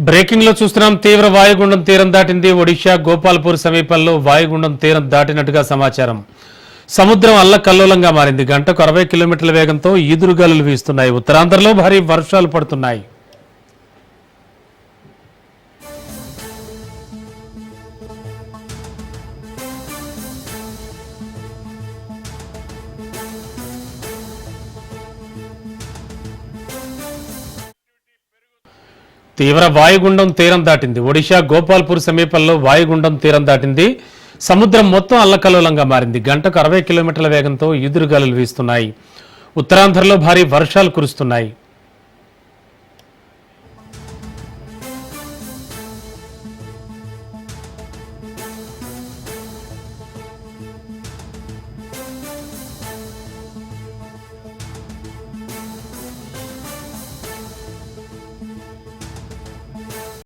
బ్రేకింగ్లో చూస్తున్నాం తీవ్ర వాయుగుండం తీరం దాటింది. ఒడిషా గోపాల్పూర్ సమీపంలో వాయుగుండం తీరం దాటినట్టుగా సమాచారం. సముద్రం అల్లకల్లోలంగా మారింది. గంటకు అరవై కిలోమీటర్ల వేగంతో ఈదురుగాలులు వీస్తున్నాయి. ఉత్తరాంధ్రలో భారీ వర్షాలు పడుతున్నాయి. తీవ్ర వాయుగుండం తీరం దాటింది. ఒడిశా గోపాల్పూర్ సమీపంలో వాయుగుండం తీరం దాటింది. సముద్రం మొత్తం అల్లకల్లోలంగా మారింది. గంటకు అరవై కిలోమీటర్ల వేగంతో ఈదురుగాలులు వీస్తున్నాయి. ఉత్తరాంధ్రలో భారీ వర్షాలు కురుస్తున్నాయి.